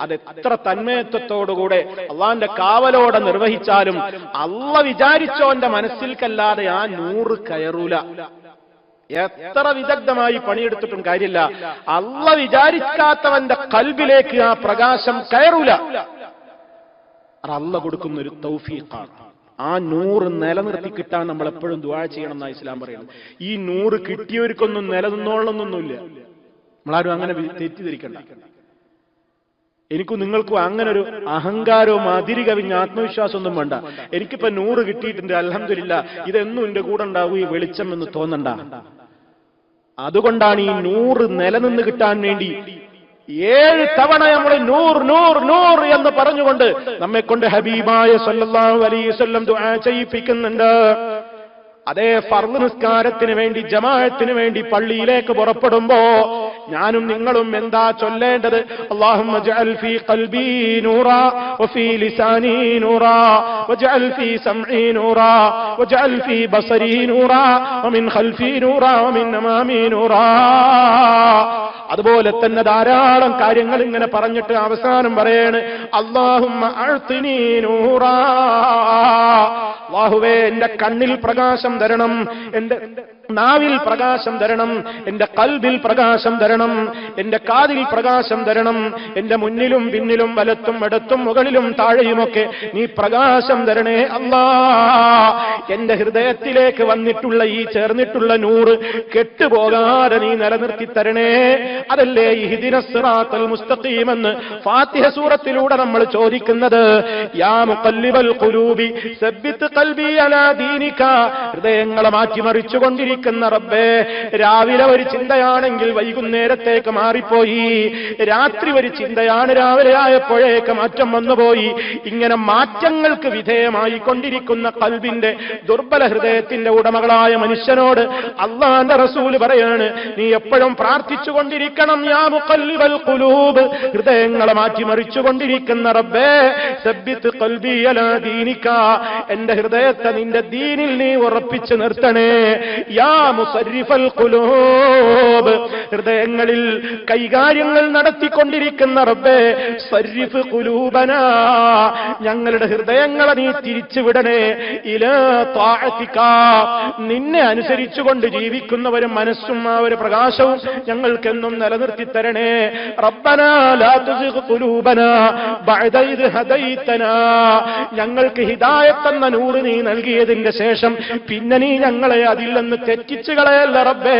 അത് എത്ര തന്മയത്വത്തോടുകൂടെ അള്ളാന്റെ കാവലോടെ നിർവഹിച്ചാലും അള്ള വിചാരിച്ചോന്റെ മനസ്സിൽക്കല്ലാതെ ആ നൂറ് കയറൂല. എത്ര വിദഗ്ധമായി പണിയെടുത്തിട്ടും കാര്യമില്ല. അള്ള വിചാരിക്കാത്തവന്റെ കൽബിലേക്ക് ആ പ്രകാശം കയറൂല. അള്ള കൊടുക്കുന്ന ഒരു തൗഫീഖാണ്. ആ നൂറ് നിലനിർത്തി കിട്ടാൻ നമ്മൾ എപ്പോഴും ദുവാഴ ചെയ്യണം എന്നാണ് ഇസ്ലാം പറയുന്നത്. ഈ നൂറ് കിട്ടിയവർക്കൊന്നും നിലനിന്നോളണമെന്നൊന്നുമില്ല. നമ്മളാരും അങ്ങനെ തെറ്റിദ്ധരിക്കണ്ട. എനിക്കും നിങ്ങൾക്കും അങ്ങനെ ഒരു അഹങ്കാരവും അതിരി കവിഞ്ഞ ആത്മവിശ്വാസമൊന്നും വേണ്ട. എനിക്കിപ്പോ നൂറ് കിട്ടിയിട്ടുണ്ട് അലഹമില്ല ഇതെന്നും എന്റെ കൂടെ ഉണ്ടാവും ഈ വെളിച്ചം എന്ന് തോന്നണ്ട. അതുകൊണ്ടാണ് ഈ നൂറ് നിലനിന്ന് കിട്ടാൻ വേണ്ടി ഏഴ് തവണ നമ്മൾ നൂർ നൂർ നൂർ എന്ന് പറഞ്ഞുകൊണ്ട് നമ്മെ കൊണ്ട് ഹബീബായ വസല്ലം ദുആ ചെയ്യിപ്പിക്കുന്നുണ്ട്. അതേ ഫർദ് നിസ്കാരത്തിന് വേണ്ടി ജമാഅത്തിന് വേണ്ടി പള്ളിയിലേക്ക് പുറപ്പെടുമ്പോ ഞാനും നിങ്ങളും എന്താ ചൊല്ലേണ്ടത്? അതുപോലെ തന്നെ ധാരാളം കാര്യങ്ങൾ ഇങ്ങനെ പറഞ്ഞിട്ട് അവസാനം പറയാണ് അള്ളാഹുമ്മ അഴ്ത്തിനീ നൂറാ. അള്ളാഹുവേ എന്റെ കണ്ണിൽ പ്രകാശം തരണം. എന്റെ നാവിൽ പ്രകാശം തരണം. എന്റെ കൽബിൽ പ്രകാശം തരണം. എന്റെ കാതിൽ പ്രകാശം തരണം. എന്റെ മുന്നിലും പിന്നിലും വലത്തും ഇടത്തും മുകളിലും താഴെയുമൊക്കെ നീ പ്രകാശം തരണേ അല്ലാ. എന്റെ ഹൃദയത്തിലേക്ക് വന്നിട്ടുള്ള ഈ ചേർന്നിട്ടുള്ള നൂറ് കെട്ടുപോകാതെ നീ നിലനിർത്തി തരണേ. അതല്ലേ ഈ സിറാത്തൽ മുസ്തഖീം എന്ന് ഫാത്തിഹ സൂറത്തിലൂടെ നമ്മൾ ചോദിക്കുന്നത് യാ സബ്ബിത്ത് ഹൃദയങ്ങളെ മാറ്റിമറിച്ചുകൊണ്ടിരിക്കുന്ന റബ്ബേ രാവിലെ ഒരു ചിന്തയാണെങ്കിൽ വൈകുന്നേരത്തേക്ക് മാറിപ്പോയി. രാത്രി ഒരു ചിന്തയാണ് രാവിലെ ആയപ്പോഴേക്ക് മാറ്റം വന്നുപോയി. ഇങ്ങനെ മാറ്റങ്ങൾക്ക് വിധേയമായി കൊണ്ടിരിക്കുന്ന കൽബിന്റെ ദുർബല ഹൃദയത്തിന്റെ ഉടമകളായ മനുഷ്യനോട് അള്ളാന്റെ റസൂൽ പറയാണ് നീ എപ്പോഴും പ്രാർത്ഥിച്ചു കൊണ്ടിരിക്കണം യാ മുക്കല്ലിവൽ കുലൂബ് ഹൃദയങ്ങളെ മാറ്റിമറിച്ചുകൊണ്ടിരിക്കുന്ന റബ്ബേ സബ്ബിത്ത് കൽബിയല ദീനിക്ക എന്റെ എന്റെ ഹൃദയത്തെ നിന്റെ ദീനിൽ നീ ഉറപ്പിച്ചു നിർത്തണേ. യാ മുസരിഫൽ ഖുലൂബ്. ഹൃദയങ്ങളിൽ കൈകാര്യങ്ങൾ നടത്തിക്കൊണ്ടിരിക്കുന്ന റബ്ബേ സരിഫ് കുലൂബന ഞങ്ങളുടെ ഹൃദയങ്ങളെ നീ തിരിച്ചുവിടണേ. ഇല താഅതിക നിന്നെ അനുസരിച്ചുകൊണ്ട് ജീവിക്കുന്നവരും മനസ്സും ആ ഒരു പ്രകാശവും ഞങ്ങൾക്കെന്നും നിലനിർത്തി തരണേ. റബ്ബന ലാ ഹദൈതനാ. ഞങ്ങൾക്ക് ഹിദായത്ത് എന്ന നൂറ് നീ നൽകിയതിന്റെ ശേഷം പിന്നെ നീ ഞങ്ങളെ അതിൽ നിന്ന് തെറ്റിച്ചു കളയല്ല റബ്ബേ.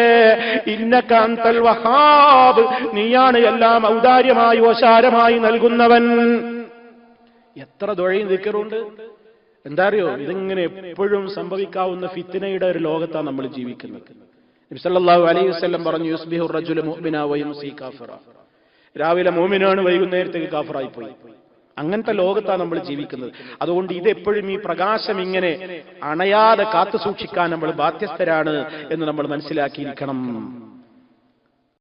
ഇന്നക്കാന്തൽ വഹാബ് നീയാണ് എല്ലാം ഔദാര്യമായി ഓശാരമായി നൽകുന്നവൻ. എത്ര ദുഴയും നിൽക്കറുണ്ട് എന്താ അറിയോ ഇതിങ്ങനെ എപ്പോഴും സംഭവിക്കാവുന്ന ഫിത്തിനയുടെ ഒരു ലോകത്താണ് നമ്മൾ ജീവിക്കുന്നത്. നബി സല്ലല്ലാഹു അലൈഹി വസ്ലം പറഞ്ഞു യുസ്ബിഹു റജുലു മുഅ്മിന വയുംസി കാഫിറ. രാവിലെ മോമിനാണ് വൈകുന്നേരത്തേക്ക് കാഫറായി പോയി. അങ്ങനത്തെ ലോകത്താണ് നമ്മൾ ജീവിക്കുന്നത്. അതുകൊണ്ട് ഇതെപ്പോഴും ഈ പ്രകാശം ഇങ്ങനെ അണയാതെ കാത്തു സൂക്ഷിക്കാൻ നമ്മൾ ബാധ്യസ്ഥരാണ് എന്ന് നമ്മൾ മനസ്സിലാക്കിയിരിക്കണം.